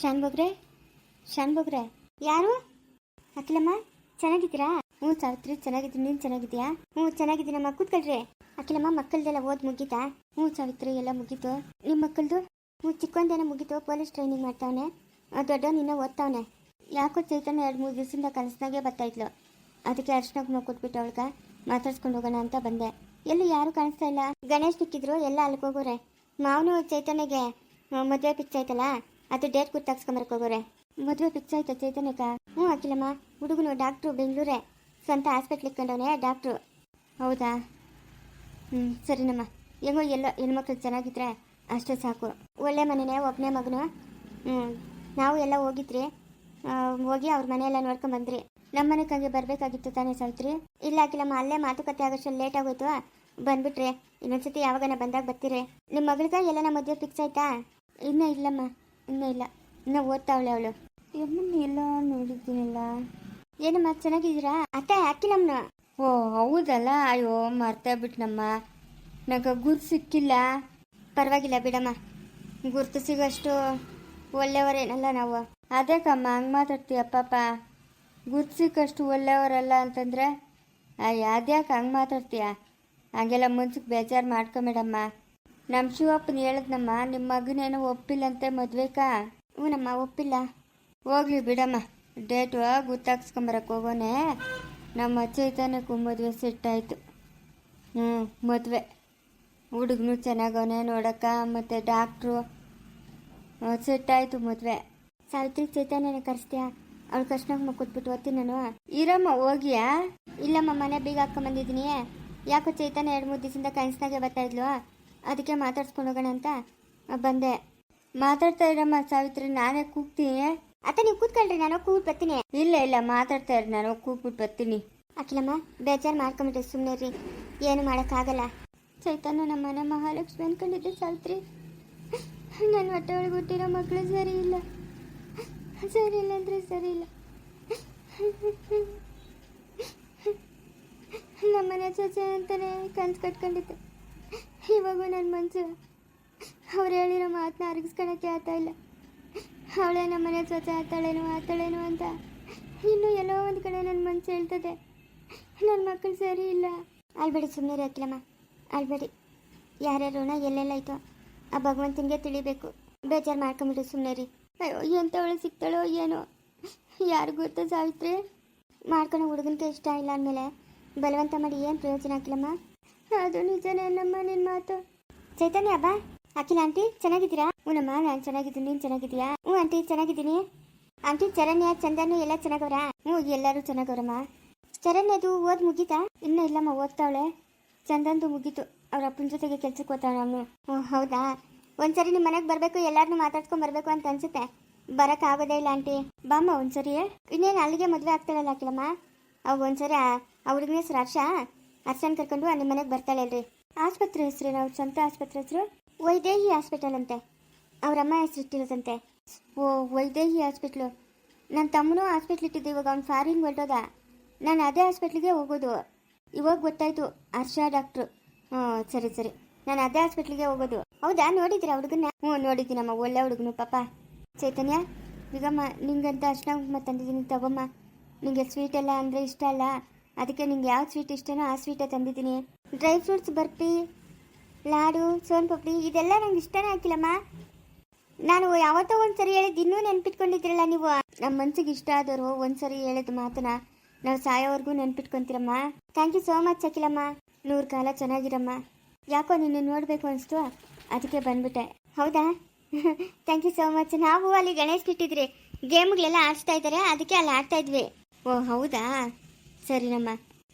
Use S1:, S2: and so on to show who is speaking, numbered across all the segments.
S1: ಶಾನ್ಬೊಗ್ರೆ ಶಾನ್ಬೊಗ್ರೆ ಯಾರು ಅಖಿಲಮ್ಮ ಚೆನ್ನಾಗಿದ್ದೀರಾ ಹ್ಞೂ ಸಾವಿತ್ರಿ ಚೆನ್ನಾಗಿದ್ದೀನಿ ನೀನು ಚೆನ್ನಾಗಿದ್ಯಾ ಹ್ಞೂ ಚೆನ್ನಾಗಿದ್ದೀನಮ್ಮ ಕೂತ್ಕೊಳ್ರಿ ಅಖಿಲಮ್ಮ ಮಕ್ಕಳದೆಲ್ಲ ಓದ್ ಮುಗಿತಾ ಹ್ಞೂ ಸಾವಿತ್ರಿ ಎಲ್ಲ ಮುಗೀತು ನಿಮ್ಮ ಮಕ್ಕಳದು ಹ್ಞೂ ಚಿಕ್ಕಂದೇನೋ ಮುಗೀತು ಪೊಲೀಸ್ ಟ್ರೈನಿಂಗ್ ಮಾಡ್ತಾವನೆ ದೊಡ್ಡವನು ಇನ್ನೂ ಓದ್ತಾವನೆ ಯಾಕೋ ಚೈತನ್ಯ ಎರಡು ಮೂರು ದಿವಸದಿಂದ ಕನಸಿನಾಗೆ ಬರ್ತಾಯಿದ್ಲು ಅದಕ್ಕೆ ಅರ್ಶನ ಕೊಟ್ಬಿಟ್ಟು ಅವಳಗ ಮಾತಾಡ್ಸ್ಕೊಂಡು ಹೋಗೋಣ ಅಂತ ಬಂದೆ ಎಲ್ಲಿ ಯಾರು ಕಾಣಿಸ್ತಾ ಇಲ್ಲ ಗಣೇಶ್ ನಿಕ್ಕಿದ್ರು ಎಲ್ಲ ಹೋಗೋರೆ ಮಾವನು ಚೈತನ್ಯಗೆ ಮದುವೆ ಪಿಚ್ಚಾಯ್ತಲ್ಲ ಅದು ಡೇಟ್ ಕೂತ್ ಹೋಗೋರೆ ಮದುವೆ ಫಿಕ್ಸ್ ಆಯ್ತು ಚೈತನ್ಯಕ ಹ್ಞೂ ಅಖಿಲಮ್ಮ ಹುಡುಗನು ಡಾಕ್ಟ್ರು ಬೆಂಗಳೂರೇ ಸ್ವಂತ ಹಾಸ್ಪಿಟ್ಲ್ ಇಟ್ಕೊಂಡವನೇ ಡಾಕ್ಟ್ರು ಹೌದಾ ಹ್ಞೂ ಸರಿನಮ್ಮ ಹೆಂಗೋ ಎಲ್ಲೋ ಹೆಣ್ಮಕ್ಳು ಚೆನ್ನಾಗಿದ್ರೆ ಅಷ್ಟೇ ಸಾಕು ಒಳ್ಳೆ ಮನೆನೇ ಒಬ್ಬನೇ ಮಗನು ಹ್ಞೂ ನಾವು ಎಲ್ಲ ಹೋಗಿದ್ರಿ ಹೋಗಿ ಅವ್ರ ಮನೆಯೆಲ್ಲ ಬಂದ್ರಿ ನಮ್ಮ ಮನೆಗಾಗಿ ಬರಬೇಕಾಗಿತ್ತು ತಾನೇ ಸಾವಿತ್ರಿ ಇಲ್ಲ ಅಖಿಲಮ್ಮ ಅಲ್ಲೇ ಮಾತುಕತೆ ಆಗೋಷ್ಟು ಲೇಟ್ ಆಗೋಯ್ತು ಬಂದ್ಬಿಟ್ರೆ ಇನ್ನೊಂದ್ಸತಿ ಯಾವಾಗನ ಬಂದಾಗ ಬರ್ತೀರಿ ನಿಮ್ಮ ಮಗಳಿಗೆ ಎಲ್ಲ ನಮ್ಮ ಮದುವೆ ಫಿಕ್ಸ್ ಆಯ್ತಾ ಇನ್ನೂ ಇಲ್ಲಮ್ಮ ಇನ್ನೂ ಇಲ್ಲ ಇನ್ನೂ ಓದ್ತಾವಳೆ ಅವಳು ಯಮ್ಮನ್ನ ಎಲ್ಲ ನೋಡಿದ್ದೀನಲ್ಲ ಏನಮ್ಮ ಚೆನ್ನಾಗಿದ್ದೀರಾ ಅತ್ತೆ ಹಾಕಿಲ್ಲಮ್ಮನ
S2: ಓ ಹೌದಲ್ಲ ಅಯ್ಯೋ ಮರ್ತಾ ಬಿಟ್ನಮ್ಮ ನಗ ಗುರು ಸಿಕ್ಕಿಲ್ಲ ಪರವಾಗಿಲ್ಲ ಬಿಡಮ್ಮ ಗುರ್ತು ಸಿಗೋಷ್ಟು ಒಳ್ಳೆಯವರೇನಲ್ಲ ನಾವು ಅದೇ ಹಂಗೆ ಮಾತಾಡ್ತೀಯ ಪಾಪ ಗುರ್ತು ಸಿಕ್ಕಷ್ಟು ಒಳ್ಳೆಯವರಲ್ಲ ಅಂತಂದರೆ ಅಯ್ಯ ಅದ್ಯಾಕೆ ಹಂಗೆ ಮಾತಾಡ್ತೀಯ ಹಂಗೆಲ್ಲ ಮುಂಚೆಗೆ ಬೇಜಾರು ಮಾಡ್ಕೊಂಬೇಡಮ್ಮ ನಮ್ಮ ಶಿವಪ್ಪನ ಹೇಳದ್ನಮ್ಮ ನಿಮ್ಮ ಮಗನೇನು ಒಪ್ಪಿಲ್ಲಂತೆ ಮದ್ವೆಕಾ ಹ್ಞೂನಮ್ಮ ಒಪ್ಪಿಲ್ಲ ಹೋಗ್ಲಿ ಬಿಡಮ್ಮ ಡೇಟು ಗುತ್ತಾಕ್ಸ್ಕೊಂಬರಕ್ಕೆ ಹೋಗೋಣ ನಮ್ಮ ಚೈತನ್ಯಕ್ಕೂ ಮದುವೆ ಸಿಟ್ಟಾಯಿತು ಹ್ಞೂ ಮದುವೆ ಹುಡುಗನು ಚೆನ್ನಾಗವನೆ ನೋಡಕ್ಕ ಮತ್ತು ಡಾಕ್ಟ್ರು ಸಿಟ್ಟಾಯಿತು ಮದುವೆ
S1: ಸಾವಿತ್ರಿ ಚೈತನ್ಯನ ಕರೆಸ್ತೀಯಾ ಅವ್ಳು ಕರ್ಸ್ನಾಗ ಮಕ್ಕೊತ್ಬಿಟ್ಟು ಓದ್ತೀನಿ ನಾನು ಇರಮ್ಮ ಹೋಗಿಯಾ ಇಲ್ಲಮ್ಮ ಮನೆ ಬೀಗ ಹಾಕೊಂಬಂದಿದ್ದೀನಿ ಯಾಕೋ ಚೈತನ್ಯ ಎರಡು ಮೂರು ದಿವಸದಿಂದ ಕನಸಿನಾಗೆ ಬರ್ತಾಯಿದ್ಲು ಅದಕ್ಕೆ ಮಾತಾಡ್ಸ್ಕೊಂಡು ಹೋಗೋಣ ಅಂತ ಬಂದೆ ಮಾತಾಡ್ತಾ ಇರಮ್ಮ ಸಾವಿತ್ರಿ ನಾನೇ ಕೂಗ್ತೀನಿ ಅತ್ತ ನೀವು ಕೂತ್ಕೊಳ್ರಿ ನಾನು ಕೂಗ್ ಬರ್ತೀನಿ ಇಲ್ಲ ಇಲ್ಲ ಮಾತಾಡ್ತಾ ಇರ ನಾನು ಕೂಗ್ಬಿಟ್ಟು ಬರ್ತೀನಿ ಅಖಿಲಮ್ಮ ಬೇಜಾರು ಮಾಡ್ಕೊಂಬಿಟ್ರೆ ಸುಮ್ಮನೆ ರೀ ಏನು ಮಾಡೋಕ್ಕಾಗಲ್ಲ ಚೈತನ್ಯ ನಮ್ಮ ಮನೆ ಮಹಾಲಕ್ಷ್ಮಿ ಅನ್ಕೊಂಡಿದ್ದೆ ಸಾವಿತ್ರಿ ನನ್ನ ಹೊಟ್ಟೆ ಒಳಗೆ ಹುಟ್ಟಿರೋ ಮಕ್ಕಳು ಸರಿ ಇಲ್ಲ ಸರಿ ಇಲ್ಲ ಅಂದರೆ ಸರಿ ಇಲ್ಲ ನಮ್ಮನೆ ಚಚೆ ಅಂತಲೇ ಕನ್ಸು ಕಟ್ಕೊಂಡಿದ್ದೆ ಇವಾಗ ನನ್ನ ಮನಸ್ಸು ಅವ್ರು ಹೇಳಿರೋ ಮಾತನ್ನ ಅರಗಿಸ್ಕೊಳಕ್ಕೆ ಆಗ್ತಾ ಇಲ್ಲ ಅವಳೇ ನಮ್ಮ ಮನೆ ಸ್ವಚ್ಛ ಆತಾಳೇನು ಆತಾಳೇನು ಅಂತ ಇನ್ನೂ ಎಲ್ಲೋ ಒಂದು ಕಡೆ ನನ್ನ ಮನಸ್ಸು ಹೇಳ್ತದೆ ನನ್ನ ಮಕ್ಕಳು ಸರಿ ಇಲ್ಲ ಅಳ್ಬೇಡಿ ಸುಮ್ಮನೆ ಇರೋಕ್ಕಿಲ್ಲಮ್ಮ ಯಾರ್ಯಾರು ಯಾರ್ಯಾರು ಋಣ ಆಯ್ತು ಆ ಭಗವಂತನಿಗೆ ತಿಳಿಬೇಕು ಬೇಜಾರು ಮಾಡ್ಕೊಂಬಿಡಿ ಸುಮ್ಮನೆ ರೀ ಅಯ್ಯೋ ಎಂಥವಳು ಸಿಗ್ತಾಳೋ ಏನೋ ಯಾರು ಗೊತ್ತೋ ಸಾವಿತ್ರಿ ಮಾಡ್ಕೊಳೋ ಹುಡುಗನಿಗೆ ಇಷ್ಟ ಇಲ್ಲ ಅಂದಮೇಲೆ ಬಲವಂತ ಮಾಡಿ ಏನು ಪ್ರಯೋಜನ ಆಗಿಲ್ಲಮ್ಮ ಅದು ನಿಜನೇ ನಮ್ಮ ನಿನ್ನ ಮಾತು ಚೈತನ್ಯ ಅಬ್ಬಾ ಅಖಿಲ ಆಂಟಿ ಚೆನ್ನಾಗಿದ್ದೀರಾ ಹ್ಞೂನಮ್ಮ ನಾನು ಚೆನ್ನಾಗಿದ್ದೀನಿ ನೀನು ಚೆನ್ನಾಗಿದ್ದೀಯಾ ಹ್ಞೂ ಆಂಟಿ ಚೆನ್ನಾಗಿದ್ದೀನಿ ಆಂಟಿ ಚರಣ್ಯ ಚಂದನ್ ಎಲ್ಲ ಚೆನ್ನಾಗವ್ರ ಹ್ಞೂ ಎಲ್ಲರೂ ಚೆನ್ನಾಗವ್ರಮ್ಮ ಚರಣ್ಯದು ಓದ್ ಮುಗೀತಾ ಇನ್ನೂ ಇಲ್ಲಮ್ಮ ಓದ್ತಾವಳೆ ಚಂದನ್ದು ಮುಗೀತು ಅವ್ರ ಅಪ್ಪನ ಜೊತೆಗೆ ಕೆಲ್ಸಕ್ಕೆ ಹೋಗ್ತಾಳೆ ಅವನು ಹ್ಞೂ ಹೌದಾ ಒಂದ್ಸರಿ ನಿಮ್ಮ ಮನೆಗೆ ಬರಬೇಕು ಎಲ್ಲರನ್ನೂ ಮಾತಾಡ್ಕೊಂಡು ಬರಬೇಕು ಅಂತ ಅನ್ಸುತ್ತೆ ಆಗೋದೇ ಇಲ್ಲ ಆಂಟಿ ಬಾಮ್ಮ ಒಂದ್ಸರಿ ಇನ್ನೇನು ಅಲ್ಲಿಗೆ ಮದುವೆ ಆಗ್ತಾಳಲ್ಲ ಅಖಿಲಮ್ಮ ಅವಾಗ ಒಂದ್ಸರಿ ಆ ಹುಡುಗನ ಹೆಸರು ಹರ್ಷ ಅರ್ಶನ್ ಕರ್ಕೊಂಡು ನಿಮ್ಮ ಮನೆಗೆ ಬರ್ತಾಳೆ ಆಸ್ಪತ್ರೆ ಹೆಸರು ನಾವು ಸ್ವಂತ ಆಸ್ಪತ್ರೆ ಹೆಸರು ವೈದೇಹಿ ಹಾಸ್ಪಿಟಲ್ ಅಂತೆ ಅಮ್ಮ ಹೆಸರು ಇಟ್ಟಿರೋದಂತೆ ಓ ವೈದೇಹಿ ಹಾಸ್ಪಿಟ್ಲು ನನ್ನ ತಮ್ಮನೂ ಹಾಸ್ಪಿಟ್ಲ್ ಇಟ್ಟಿದ್ದೆ ಇವಾಗ ಅವ್ನು ಫಾರಿನ್ ಹೊರಟೋದ ನಾನು ಅದೇ ಹಾಸ್ಪಿಟ್ಲಿಗೆ ಹೋಗೋದು ಇವಾಗ ಗೊತ್ತಾಯಿತು ಹರ್ಷ ಡಾಕ್ಟ್ರು ಹ್ಞೂ ಸರಿ ಸರಿ ನಾನು ಅದೇ ಹಾಸ್ಪಿಟ್ಲಿಗೆ ಹೋಗೋದು ಹೌದಾ ನೋಡಿದ್ರೆ ಹುಡುಗನ ಹ್ಞೂ ನೋಡಿದ್ದೀನಮ್ಮ ಒಳ್ಳೆ ಹುಡುಗನು ಪಾಪ ಚೈತನ್ಯ ಈಗಮ್ಮ ನಿಂಗಂತ ಅರ್ಶನ ಮತ್ತೆ ತಂದಿದ್ದೀನಿ ತಗೊಮ್ಮ ನಿಂಗೆ ಸ್ವೀಟ್ ಎಲ್ಲ ಅಂದರೆ ಇಷ್ಟ ಅಲ್ಲ ಅದಕ್ಕೆ ನಿಂಗೆ ಯಾವ ಸ್ವೀಟ್ ಇಷ್ಟನೋ ಆ ಸ್ವೀಟೇ ತಂದಿದ್ದೀನಿ ಡ್ರೈ ಫ್ರೂಟ್ಸ್ ಬರ್ಫಿ ಲಾಡು ಸೋನ್ ಪಪ್ಡಿ ಇದೆಲ್ಲ ನಂಗೆ ಇಷ್ಟನೇ ಹಾಕಿಲ್ಲಮ್ಮ ನಾನು ಯಾವತ್ತೋ ಒಂದ್ಸರಿ ಹೇಳಿದ್ ಇನ್ನೂ ನೆನ್ಪಿಟ್ಕೊಂಡಿದ್ರಲ್ಲ ನೀವು ನಮ್ಮ ಮನ್ಸಿಗೆ ಇಷ್ಟ ಆದವರು ಒಂದ್ಸರಿ ಹೇಳಿದ ಮಾತನ್ನ ನಾವು ಸಾಯೋವರೆಗೂ ನೆನ್ಪಿಟ್ಕೊಂತೀರಮ್ಮ ಥ್ಯಾಂಕ್ ಯು ಸೋ ಮಚ್ ಹಾಕಿಲ್ಲಮ್ಮ ನೂರು ಕಾಲ ಚೆನ್ನಾಗಿರಮ್ಮ ಯಾಕೋ ನಿನ್ನ ನೋಡಬೇಕು ಅನಿಸ್ತು ಅದಕ್ಕೆ ಬಂದ್ಬಿಟ್ಟೆ ಹೌದಾ ಥ್ಯಾಂಕ್ ಯು ಸೋ ಮಚ್ ನಾವು ಅಲ್ಲಿ ಗಣೇಶ್ ಇಟ್ಟಿದ್ರಿ ಗೇಮ್ಗಳೆಲ್ಲ ಆಡ್ಸ್ತಾ ಇದ್ದಾರೆ ಅದಕ್ಕೆ ಅಲ್ಲಿ ಆಡ್ತಾ ಇದ್ವಿ ಓ ಹೌದಾ ಸರಿನಮ್ಮ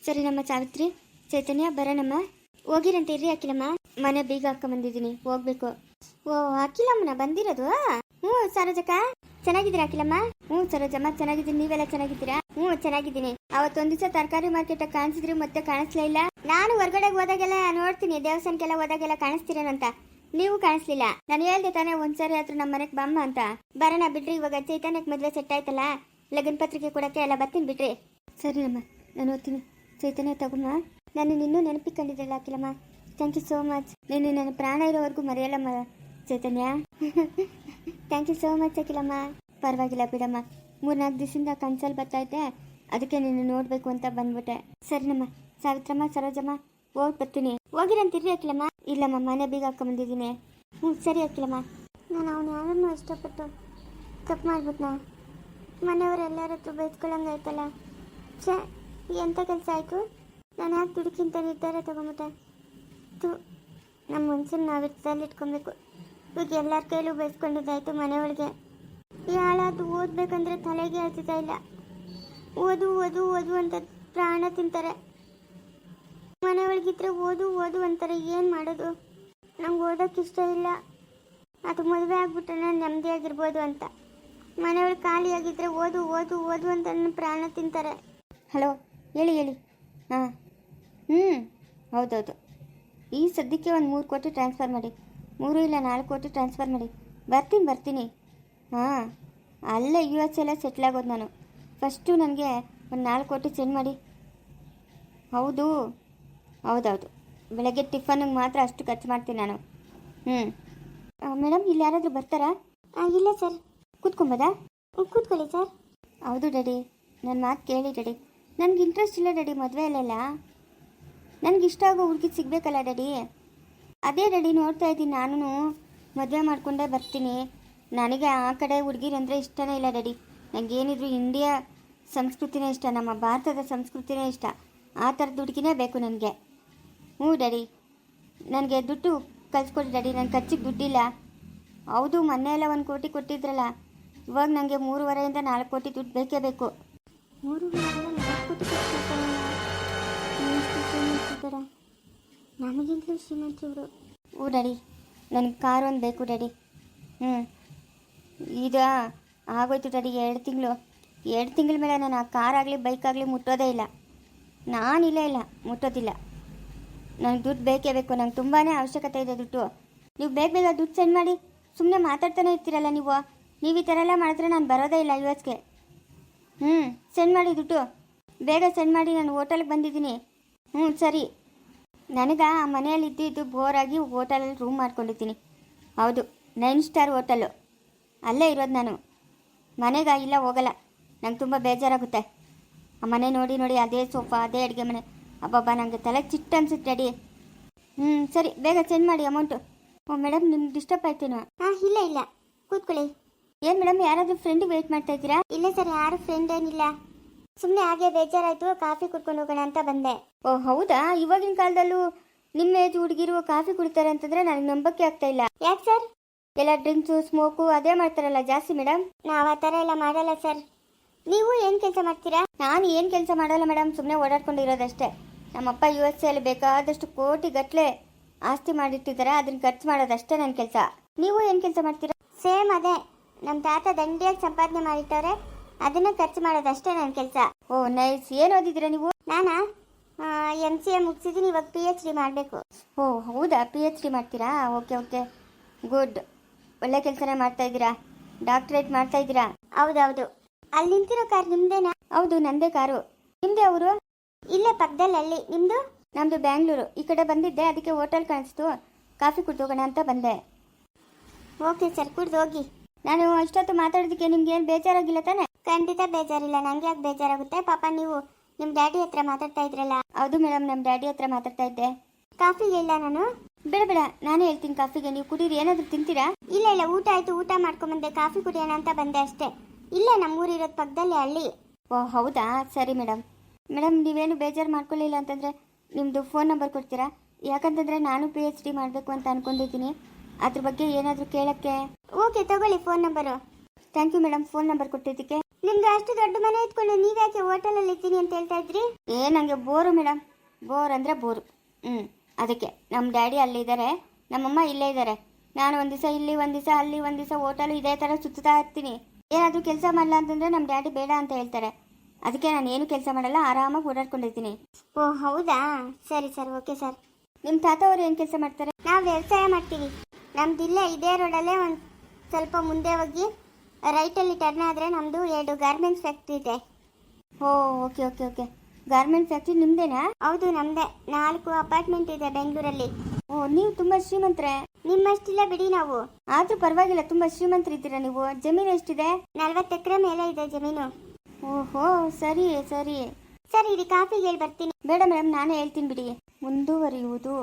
S1: ಸರಿನಮ್ಮ ಸಾವಿತ್ರಿ ಚೈತನ್ಯ ಬರೋಣಮ್ಮ ಹೋಗಿರಂತ ಇರ್ರಿ ಅಖಿಲಮ್ಮ ಮನೆ ಬೀಗ ಹಾಕ ಬಂದಿದ್ದೀನಿ ಹೋಗ್ಬೇಕು ಓ ಅಖಿಲಮ್ಮನ ಬಂದಿರೋದು ಹ್ಞೂ ಸರೋಜಕ್ಕ ಚೆನ್ನಾಗಿದ್ದೀರಾ ಅಖಿಲಮ್ಮ ಹ್ಞೂ ಸರೋಜಮ್ಮ ಚೆನ್ನಾಗಿದ್ದೀನಿ ನೀವೆಲ್ಲ ಚೆನ್ನಾಗಿದ್ದೀರಾ ಹ್ಞೂ ಚೆನ್ನಾಗಿದ್ದೀನಿ ಅವತ್ತೊಂದು ದಿವಸ ತರಕಾರಿ ಮಾರ್ಕೆಟ್ ಕಾಣಿಸಿದ್ರಿ ಮತ್ತೆ ಕಾಣಿಸ್ಲಿಲ್ಲ ಇಲ್ಲ ನಾನು ಹೊರಗಡೆ ಹೋದಾಗೆಲ್ಲ ನೋಡ್ತೀನಿ ದೇವಸ್ಥಾನಕ್ಕೆಲ್ಲ ಹೋದಾಗೆಲ್ಲ ಕಾಣಿಸ್ತೀರೇನಂತ ನೀವು ಕಾಣಿಸ್ಲಿಲ್ಲ ನಾನು ಹೇಳ್ದೆ ತಾನೇ ಒಂದ್ಸರಿ ಆದ್ರೂ ನಮ್ಮ ಮನೆಗೆ ಬಮ್ಮ ಅಂತ ಬರೋಣ ಬಿಡ್ರಿ ಇವಾಗ ಚೈತನ್ಯಕ್ಕೆ ಮದುವೆ ಸೆಟ್ ಆಯ್ತಲ್ಲ ಲಗ್ನ ಪತ್ರಿಕೆ ಕೊಡಕ್ಕೆ ಎಲ್ಲ ಬರ್ತೀನಿ ಬಿಡ್ರಿ ಸರಿ ಅಮ್ಮ ನಾನು ಓದ್ತೀನಿ ಚೈತನ್ಯ ತಗೊಮ್ಮ ನಾನು ನಿನ್ನೂ ನೆನಪಿಕೊಂಡಿದ್ದೆಲ್ಲ ಹಾಕಿಲ್ಲಮ್ಮ ಥ್ಯಾಂಕ್ ಯು ಸೋ ಮಚ್ ನೀನು ನನ್ನ ಪ್ರಾಣ ಇರೋವರೆಗೂ ಮರೆಯಲ್ಲಮ್ಮ Chaitanya thank you so much ಹಾಕಿಲ್ಲಮ್ಮ ಪರವಾಗಿಲ್ಲ ಬಿಡಮ್ಮ ಮೂರ್ನಾಲ್ಕು ದಿವಸದಿಂದ ಕನ್ಸಲ್ಲಿ ಬರ್ತಾಯಿದ್ದೆ ಅದಕ್ಕೆ ನೀನು ನೋಡಬೇಕು ಅಂತ ಬಂದ್ಬಿಟ್ಟೆ ಸರಿನಮ್ಮ ಸಾವಿತ್ರಮ್ಮ ಸರೋಜಮ್ಮ ಹೋಗಿ ಬರ್ತೀನಿ ಹೋಗಿರಂತಿರ್ರಿ ಹಾಕಿಲಮ್ಮ ಇಲ್ಲಮ್ಮ ಮನೆ ಬೀಗ ಹಾಕೊಂಬಂದಿದ್ದೀನಿ ಹ್ಞೂ ಸರಿ ಹಾಕಿಲಮ್ಮ ನಾನು ಅವನು ಯಾರನ್ನೂ ಇಷ್ಟಪಟ್ಟು ತಪ್ಪು ಮಾಡ್ಬಿಟ್ನಾ ಮನೆಯವರೆಲ್ಲರ ಹತ್ರ ಆಯ್ತಲ್ಲ ಛೇ ಎಂಥ ಕೆಲಸ ಆಯಿತು ನಾನು ಯಾಕೆ ದುಡುಕಿಂತ ನಿರ್ಧಾರ ತೊಗೊಂಬಿಟ್ಟೆ ತು ನಮ್ಮ ಮನ್ಸನ್ನು ನಾವು ಹಿಡ್ಸಲ್ಲಿ ಇಟ್ಕೊಬೇಕು ಇವಾಗ ಎಲ್ಲರ ಕೈಲೂ ಬೈಸ್ಕೊಂಡಿದ್ದಾಯ್ತು ಮನೆಯೊಳಗೆ ಈ ಹಾಳಾದ್ರು ಓದಬೇಕಂದ್ರೆ ತಲೆಗೆ ಹಚ್ತಾ ಇಲ್ಲ ಓದು ಓದು ಓದು ಅಂತ ಪ್ರಾಣ ತಿಂತಾರೆ ಮನೆ ಓದು ಓದು ಅಂತಾರೆ ಏನು ಮಾಡೋದು ನಂಗೆ ಓದೋಕೆ ಇಷ್ಟ ಇಲ್ಲ ಅದು ಮದುವೆ ಆಗ್ಬಿಟ್ರೆ ನಾನು ನೆಮ್ಮದಿಯಾಗಿರ್ಬೋದು ಅಂತ ಮನೆಯೊಳಗೆ ಖಾಲಿಯಾಗಿದ್ರೆ ಓದು ಓದು ಓದು ಅಂತ ನನ್ನ ಪ್ರಾಣ ತಿಂತಾರೆ ಹಲೋ ಹೇಳಿ ಹೇಳಿ ಹಾಂ ಹ್ಞೂ ಹೌದೌದು ಈ ಸದ್ಯಕ್ಕೆ ಒಂದು ಮೂರು ಕೋಟಿ ಟ್ರಾನ್ಸ್ಫರ್ ಮಾಡಿ ಮೂರು ಇಲ್ಲ ನಾಲ್ಕು ಕೋಟಿ ಟ್ರಾನ್ಸ್ಫರ್ ಮಾಡಿ ಬರ್ತೀನಿ ಬರ್ತೀನಿ ಹಾಂ ಅಲ್ಲೇ ಯು ಎಸ್ ಎಲ್ಲ ಸೆಟ್ಲ್ ಆಗೋದು ನಾನು ಫಸ್ಟು ನನಗೆ ಒಂದು ನಾಲ್ಕು ಕೋಟಿ ಸೆಂಡ್ ಮಾಡಿ ಹೌದು ಹೌದೌದು ಬೆಳಗ್ಗೆ ಟಿಫನ್ಗೆ ಮಾತ್ರ ಅಷ್ಟು ಖರ್ಚು ಮಾಡ್ತೀನಿ ನಾನು ಹ್ಞೂ ಮೇಡಮ್ ಇಲ್ಲಿ ಯಾರಾದರೂ ಬರ್ತಾರಾ ಇಲ್ಲ ಸರ್ ಕೂತ್ಕೊಂಬೋದಾ ಕೂತ್ಕೊಳ್ಳಿ ಸರ್ ಹೌದು ಡ್ಯಾಡಿ ನನ್ನ ಮಾತು ಕೇಳಿ ಡ್ಯಾಡಿ ನನಗೆ ಇಂಟ್ರೆಸ್ಟ್ ಇಲ್ಲ ಡ್ಯಾಡಿ ಮದುವೆಯಲ್ಲೆಲ್ಲ ನನಗೆ ಇಷ್ಟ ಆಗೋ ಹುಡುಗಿ ಸಿಗಬೇಕಲ್ಲ ಡ್ಯಾಡಿ ಅದೇ ಡ್ಯಾಡಿ ನೋಡ್ತಾ ಇದ್ದೀನಿ ನಾನು ಮದುವೆ ಮಾಡಿಕೊಂಡೇ ಬರ್ತೀನಿ ನನಗೆ ಆ ಕಡೆ ಹುಡುಗಿರಂದರೆ ಇಷ್ಟನೇ ಇಲ್ಲ ಡ್ಯಾಡಿ ನನಗೇನಿದ್ರು ಇಂಡಿಯಾ ಸಂಸ್ಕೃತಿನೇ ಇಷ್ಟ ನಮ್ಮ ಭಾರತದ ಸಂಸ್ಕೃತಿನೇ ಇಷ್ಟ ಆ ಥರದ ಹುಡುಗಿನೇ ಬೇಕು ನನಗೆ ಹ್ಞೂ ಡ್ಯಾಡಿ ನನಗೆ ದುಡ್ಡು ಕಳ್ಸಿಕೊಡಿ ಡ್ಯಾಡಿ ನನ್ನ ಖರ್ಚಿಗೆ ದುಡ್ಡಿಲ್ಲ ಹೌದು ಮೊನ್ನೆ ಎಲ್ಲ ಒಂದು ಕೋಟಿ ಕೊಟ್ಟಿದ್ರಲ್ಲ ಇವಾಗ ನನಗೆ ಮೂರುವರೆಯಿಂದ ನಾಲ್ಕು ಕೋಟಿ ದುಡ್ಡು ಬೇಕೇ ಬೇಕು
S3: ಮೂರು ನಮಗಿಂತ ಶ್ರೀಮಂತ ಇವರು
S1: ಓ ಡ್ಯಾಡಿ ನನಗೆ ಕಾರ್ ಒಂದು ಬೇಕು ಡ್ಯಾಡಿ ಹ್ಞೂ ಈಗ ಆಗೋಯ್ತು ಡ್ಯಾಡಿ ಎರಡು ತಿಂಗಳು ಎರಡು ತಿಂಗಳ ಮೇಲೆ ನಾನು ಆ ಕಾರಾಗಲಿ ಆಗಲಿ ಮುಟ್ಟೋದೇ ಇಲ್ಲ ನಾನಿಲ್ಲ ಇಲ್ಲ ಮುಟ್ಟೋದಿಲ್ಲ ನನಗೆ ದುಡ್ಡು ಬೇಕೇ ಬೇಕು ನಂಗೆ ತುಂಬಾ ಅವಶ್ಯಕತೆ ಇದೆ ದುಡ್ಡು ನೀವು ಬೇಗ ಬೇಗ ದುಡ್ಡು ಸೆಂಡ್ ಮಾಡಿ ಸುಮ್ಮನೆ ಮಾತಾಡ್ತಾನೆ ಇರ್ತೀರಲ್ಲ ನೀವು ನೀವು ಈ ಥರ ಎಲ್ಲ ಮಾಡಿದ್ರೆ ನಾನು ಬರೋದೇ ಇಲ್ಲ ಯು ಹ್ಞೂ ಸೆಂಡ್ ಮಾಡಿ ದುಡ್ಡು ಬೇಗ ಸೆಂಡ್ ಮಾಡಿ ನಾನು ಹೋಟೆಲ್ಗೆ ಬಂದಿದ್ದೀನಿ ಹ್ಞೂ ಸರಿ ನನಗೆ ಆ ಮನೆಯಲ್ಲಿ ಬೋರ್ ಆಗಿ ಬೋರಾಗಿ ಹೋಟೆಲಲ್ಲಿ ರೂಮ್ ಮಾಡ್ಕೊಂಡಿದ್ದೀನಿ ಹೌದು ನೈನ್ ಸ್ಟಾರ್ ಹೋಟೆಲು ಅಲ್ಲೇ ಇರೋದು ನಾನು ಮನೆಗೆ ಇಲ್ಲ ಹೋಗಲ್ಲ ನಂಗೆ ತುಂಬ ಬೇಜಾರಾಗುತ್ತೆ ಆ ಮನೆ ನೋಡಿ ನೋಡಿ ಅದೇ ಸೋಫಾ ಅದೇ ಅಡುಗೆ ಮನೆ ಅಬ್ಬಬ್ಬ ನನಗೆ ತಲೆ ಚಿಟ್ಟು ಅನಿಸುತ್ತೆ ರೆಡಿ ಹ್ಞೂ ಸರಿ ಬೇಗ ಸೆಂಡ್ ಮಾಡಿ ಅಮೌಂಟು ಓ ಮೇಡಮ್ ನಿಮ್ಗೆ ಡಿಸ್ಟರ್ಬ್ ಆಯ್ತೇನು
S3: ಹಾಂ ಇಲ್ಲ ಇಲ್ಲ ಕೂತ್ಕೊಳ್ಳಿ
S1: ಏನು ಮೇಡಮ್ ಯಾರಾದರೂ ಫ್ರೆಂಡಿಗೆ ವೇಟ್ ಮಾಡ್ತಾ ಇದ್ದೀರಾ
S3: ಇಲ್ಲ ಸರ್ ಯಾರು ಫ್ರೆಂಡ್ ಏನಿಲ್ಲ ಸುಮ್ಮನೆ ಹಾಗೆ ಬೇಜಾರಾಯ್ತು ಕಾಫಿ ಕುಡ್ಕೊಂಡು ಹೋಗೋಣ ಅಂತ ಬಂದೆ
S1: ಓ ಹೌದಾ ಇವಾಗಿನ ಕಾಲದಲ್ಲೂ ನಿಮ್ಮ ಏಜ್ ಹುಡುಗಿರು ಕಾಫಿ ಕುಡಿತಾರೆ ಅಂತಂದ್ರೆ ನನಗೆ ನಂಬಕ್ಕೆ ಆಗ್ತಾ ಇಲ್ಲ ಯಾಕೆ ಸರ್ ಎಲ್ಲ ಡ್ರಿಂಕ್ಸು ಸ್ಮೋಕು ಅದೇ ಮಾಡ್ತಾರಲ್ಲ ಜಾಸ್ತಿ ಮೇಡಮ್
S3: ನಾವು ಆ ಥರ ಎಲ್ಲ ಮಾಡಲ್ಲ ಸರ್ ನೀವು ಏನು ಕೆಲಸ ಮಾಡ್ತೀರಾ
S1: ನಾನು ಏನು ಕೆಲಸ ಮಾಡಲ್ಲ ಮೇಡಮ್ ಸುಮ್ಮನೆ ಓಡಾಡ್ಕೊಂಡು ಇರೋದಷ್ಟೇ ನಮ್ಮಪ್ಪ ಯು ಎಸ್ ಎಲ್ಲಿ ಬೇಕಾದಷ್ಟು ಕೋಟಿ ಗಟ್ಲೆ ಆಸ್ತಿ ಮಾಡಿಟ್ಟಿದ್ದಾರೆ ಅದನ್ನ ಖರ್ಚು ಮಾಡೋದಷ್ಟೇ ನನ್ನ ಕೆಲಸ ನೀವು ಏನು ಕೆಲಸ ಮಾಡ್ತೀರಾ
S3: ಸೇಮ್ ಅದೇ ನಮ್ಮ ತಾತ ದಂಡಿಯಾಗಿ ಸಂಪಾದನೆ ಮಾಡಿಟ್ಟವ್ರೆ ಅದನ್ನ ಖರ್ಚು ಮಾಡೋದಷ್ಟೇ ನನ್ನ ಕೆಲಸ
S1: ಓ ನೈಸ್ ಏನು ಓದಿದ್ದೀರಾ ನೀವು
S3: ನಾನಾ ಎಮ್ ಸಿ ಎ ಮುಗಿಸಿದ್ದೀನಿ ಇವಾಗ ಪಿ ಎಚ್ ಡಿ ಮಾಡಬೇಕು
S1: ಓ ಹೌದಾ ಪಿ ಎಚ್ ಡಿ ಮಾಡ್ತೀರಾ ಓಕೆ ಓಕೆ ಗುಡ್ ಒಳ್ಳೆ ಕೆಲಸನೇ ಮಾಡ್ತಾ ಇದ್ದೀರಾ ಡಾಕ್ಟ್ರೇಟ್ ಮಾಡ್ತಾ ಇದ್ದೀರಾ
S3: ಹೌದೌದು ಅಲ್ಲಿ ನಿಂತಿರೋ ಕಾರ್ ನಿಮ್ದೇನಾ
S1: ಹೌದು ನಂದೇ ಕಾರು ನಿಮ್ದೇ ಅವರು
S3: ಇಲ್ಲೇ ಪಕ್ಕದಲ್ಲಿ ಅಲ್ಲಿ ನಿಮ್ದು
S1: ನಮ್ದು ಬ್ಯಾಂಗ್ಳೂರು ಈ ಕಡೆ ಬಂದಿದ್ದೆ ಅದಕ್ಕೆ ಹೋಟೆಲ್ ಕಾಣಿಸ್ತು ಕಾಫಿ ಕುಡ್ದು ಹೋಗೋಣ ಅಂತ ಬಂದೆ
S3: ಓಕೆ ಸರ್ ಕುಡ್ದು ಹೋಗಿ
S1: ನಾನು ಅಷ್ಟೊತ್ತು ಮಾತಾಡೋದಕ್ಕೆ ನಿಮ್ಗೆ ಏನು ಬೇಜಾರಾಗಿಲ್ಲ ತಾನೆ
S3: ಖಂಡಿತ ಬೇಜಾರಿಲ್ಲ ನಂಗೆ ಯಾಕೆ ಬೇಜಾರಾಗುತ್ತೆ ಪಾಪ ನೀವು ನಿಮ್ಮ ಡ್ಯಾಡಿ ಹತ್ರ ಮಾತಾಡ್ತಾ ಇದ್ರಲ್ಲ
S1: ಹೌದು ಮೇಡಮ್ ನಮ್ಮ ಡ್ಯಾಡಿ ಹತ್ರ ಮಾತಾಡ್ತಾ ಇದ್ದೆ
S3: ಕಾಫಿಗೆ ಇಲ್ಲ ನಾನು
S1: ಬೇಡ ಬೇಡ ನಾನು ಹೇಳ್ತೀನಿ ಕಾಫಿಗೆ ನೀವು ಕುಡೀರಿ ಏನಾದರೂ ತಿಂತೀರಾ
S3: ಇಲ್ಲ ಇಲ್ಲ ಊಟ ಆಯ್ತು ಊಟ ಮಾಡ್ಕೊಂಬಂದೆ ಕಾಫಿ ಕುಡಿಯೋಣ ಅಂತ ಬಂದೆ ಅಷ್ಟೇ ಇಲ್ಲ ನಮ್ಮ ಊರಿರೋದ್ ಪಕ್ಕದಲ್ಲಿ ಅಲ್ಲಿ
S1: ಓ ಹೌದಾ ಸರಿ ಮೇಡಮ್ ಮೇಡಮ್ ನೀವೇನು ಬೇಜಾರು ಮಾಡ್ಕೊಳ್ಳಿಲ್ಲ ಅಂತಂದ್ರೆ ನಿಮ್ಮದು ಫೋನ್ ನಂಬರ್ ಕೊಡ್ತೀರಾ ಯಾಕಂತಂದ್ರೆ ನಾನು ಪಿ ಎಚ್ ಡಿ ಮಾಡಬೇಕು ಅಂತ ಅನ್ಕೊಂಡಿದ್ದೀನಿ ಅದ್ರ ಬಗ್ಗೆ ಏನಾದರೂ ಕೇಳಕ್ಕೆ
S3: ಓಕೆ ತಗೊಳ್ಳಿ phone number
S1: thank you madam phone number ಕೊಟ್ಟಿದ್ದಕ್ಕೆ
S3: ನಿಮ್ದು ಅಷ್ಟು ದೊಡ್ಡ ಮನೆ ಇಟ್ಕೊಂಡು ನೀವ್ಯಾಕೆ ಹೋಟೆಲಲ್ಲಿ ಇದ್ದೀನಿ ಅಂತ ಹೇಳ್ತಾ ಇದ್ರಿ
S1: ಏ ನನಗೆ ಬೋರು ಮೇಡಮ್ ಬೋರ್ ಅಂದ್ರೆ ಬೋರು ಹ್ಞೂ ಅದಕ್ಕೆ ನಮ್ಮ ಡ್ಯಾಡಿ ಅಲ್ಲಿದ್ದಾರೆ ನಮ್ಮಮ್ಮ ಇಲ್ಲೇ ಇದ್ದಾರೆ ನಾನು ಒಂದು ದಿವಸ ಇಲ್ಲಿ ಒಂದು ದಿವಸ ಅಲ್ಲಿ ಒಂದು ದಿವಸ ಹೋಟೆಲು ಇದೇ ಥರ ಸುತ್ತಾ ಇರ್ತೀನಿ ಏನಾದರೂ ಕೆಲಸ ಮಾಡಲ್ಲ ಅಂತಂದ್ರೆ ನಮ್ಮ ಡ್ಯಾಡಿ ಬೇಡ ಅಂತ ಹೇಳ್ತಾರೆ ಅದಕ್ಕೆ ನಾನು ಏನು ಕೆಲಸ ಮಾಡಲ್ಲ ಆರಾಮಾಗಿ ಓಡಾಡ್ಕೊಂಡಿರ್ತೀನಿ
S3: ಓ ಹೌದಾ ಸರಿ ಸರ್ ಓಕೆ ಸರ್
S1: ನಿಮ್ಮ ತಾತ ಅವ್ರು ಏನು ಕೆಲಸ ಮಾಡ್ತಾರೆ
S3: ನಾವು ವ್ಯವಸಾಯ ಮಾಡ್ತೀವಿ ನಮ್ದಿಲ್ಲ ಇದೇ ರೋಡಲ್ಲೇ ಒಂದು ಸ್ವಲ್ಪ ಮುಂದೆ ಹೋಗಿ ರೈಟಲ್ಲಿ ಟರ್ನ್ ಆದರೆ ನಮ್ಮದು ಎರಡು ಗಾರ್ಮೆಂಟ್ಸ್ ಫ್ಯಾಕ್ಟ್ರಿ ಇದೆ
S1: ಓ okay okay okay garment factory ನಿಮ್ಮದೇನಾ
S3: ಹೌದು ನಮ್ಮದೇ ನಾಲ್ಕು ಅಪಾರ್ಟ್ಮೆಂಟ್ ಇದೆ ಬೆಂಗಳೂರಲ್ಲಿ
S1: ಓ ನೀವು ತುಂಬ ಶ್ರೀಮಂತರೆ
S3: ನಿಮ್ಮಷ್ಟಿಲ್ಲ ಬಿಡಿ ನಾವು
S1: ಆದರೂ ಪರವಾಗಿಲ್ಲ ತುಂಬ ಶ್ರೀಮಂತರಿದ್ದೀರಾ ನೀವು ಜಮೀನು ಎಷ್ಟಿದೆ
S3: ನಲ್ವತ್ತು ಎಕರೆ ಮೇಲೆ ಇದೆ ಜಮೀನು
S1: ಓಹೋ ಸರಿ ಸರಿ
S3: ಸರಿ ಇಲ್ಲಿ ಕಾಫಿಗೆ ಹೇಳಿ ಬರ್ತೀನಿ
S1: ಬೇಡ ಮೇಡಮ್ ನಾನೇ ಹೇಳ್ತೀನಿ ಬಿಡಿ ಮುಂದುವರಿಯುವುದು